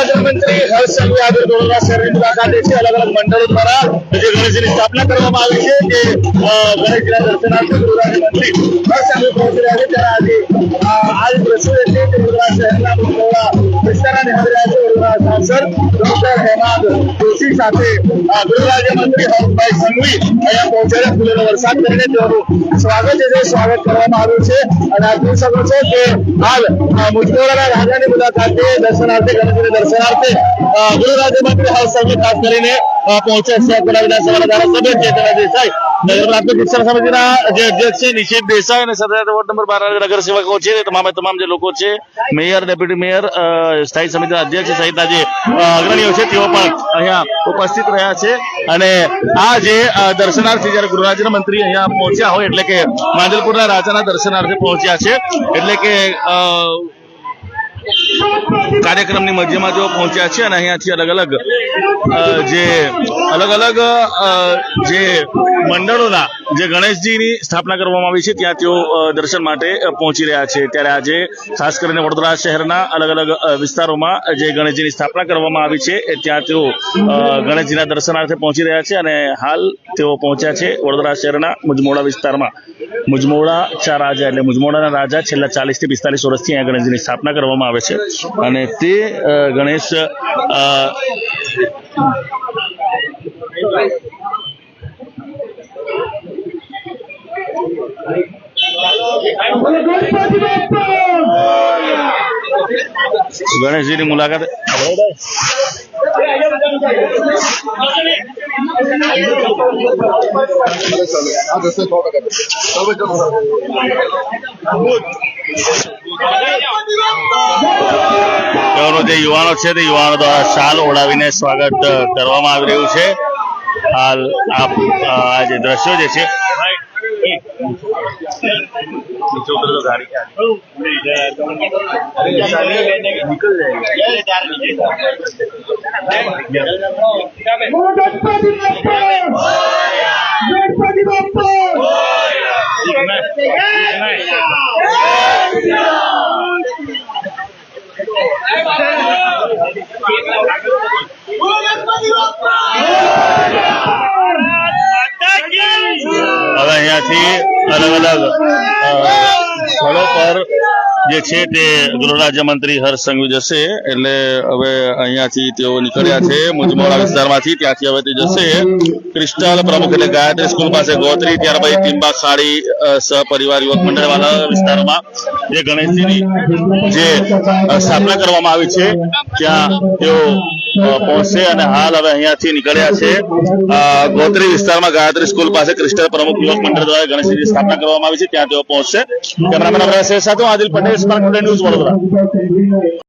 રાજ્યમંત્રી હર્ષ સંઘવી આજે વડોદરા શહેરની છે. અલગ અલગ મંડળો દ્વારા જે ગણેશજીની સ્થાપના કરવામાં આવી છે કે ગણેશજીના દર્શનાર્થે ગૃહ મંત્રી હર્ષ પહોંચી રહ્યા છે. ત્યારે આજે આ જ છે તે વડોદરા શહેરના મુખ્યવાળા વિસ્તારના હાજર છે સાંસદ ડોક્ટર હેમાદ જોશી સાથે. ગૃહ રાજ્યમંત્રી હર્ષભાઈ સંઘવી અહીંયા પહોંચ્યા ફૂલોનો વરસાદ કરીને તેઓનું સ્વાગત છે. સ્વાગત કરવામાં આવ્યું છે. અને આપ જોઈ શકો છો કે હાલ મુજબોરાના રાજાની મુલાકાતે દર્શનાર્થે ગણેશજીના દર્શનાર્થે ગૃહ રાજ્યમંત્રી અધ્યક્ષ છે, નિશિત જે અગ્રણીઓ છે, તેઓ પણ અહીંયા ઉપસ્થિત રહ્યા છે. અને આ જે દર્શનાર્થી જ્યારે જયારે ગૃહ મંત્રી અહીંયા પહોંચ્યા હોય, એટલે કે માંજલપુરના રાજાના દર્શનાર્થે પહોંચ્યા છે, એટલે કે કાર્યક્રમની મધ્યમાં તેઓ પહોંચ્યા છે અને અહીંયાથી અલગ અલગ જે અલગ અલગ જે મંડળોના, જે ગણેશજીની સ્થાપના કરવામાં આવી છે, ત્યાં તેઓ દર્શન માટે પહોંચી રહ્યા છે. ત્યારે આજે ખાસ કરીને વડોદરા શહેરના અલગ અલગ વિસ્તારોમાં જે ગણેશજીની સ્થાપના કરવામાં આવી છે ત્યાં તેઓ ગણેશજીના દર્શનાર્થે પહોંચી રહ્યા છે અને હાલ તેઓ પહોંચ્યા છે વડોદરા શહેરના મુજમોડા વિસ્તારમાં. મુજમોડા ચા રાજા એટલે મુજમોડાના રાજા છેલ્લા ચાલીસથી પિસ્તાલીસ વર્ષથી અહીંયા ગણેશજીની સ્થાપના કરવામાં આવે છે. અને તે ગણેશ ગણેશજીની મુલાકાત. તેઓનો જે યુવાનો છે તે યુવાનો દ્વારા શાલ ઓઢાવીને સ્વાગત કરવામાં આવી રહ્યું છે. હાલ આપ આ જે દ્રશ્યો જે છે. નીચે ઉતરો તરફથી અલગ અલગ સ્થળો પર જે છે તે ગૃહ રાજ્યમંત્રી હર્ષ સંઘવી જશે. એટલે હવે અહીંયાથી તેઓ નીકળ્યા છે મુજમોરા વિસ્તારમાંથી. ત્યાંથી હવે તે જશે. ક્રિસ્ટલ પ્રમુખ એટલે ગાયત્રી સ્કૂલ પાસે ગોત્રી, ત્યારબાદ ટીમ્બા ખાડી સહપરિવાર યુવક મંડળવાળા વિસ્તારમાં જે ગણેશજીની જે સ્થાપના કરવામાં આવી છે, ત્યાં તેઓ પહોંચશે અને હાલ હવે અહીંયાથી નીકળ્યા છે. ગોત્રી વિસ્તારમાં ગાયત્રી સ્કૂલ પાસે ક્રિસ્ટલ પ્રમુખ યુવક મંડળ દ્વારા ગણેશજીની સ્થાપના કરવામાં આવી છે. ત્યાં તેઓ પહોંચશે. કેમેરામેન અમરાજ સાથે આદિલ પટેલ સ્માર્ટ ન્યૂઝ વડોદરા.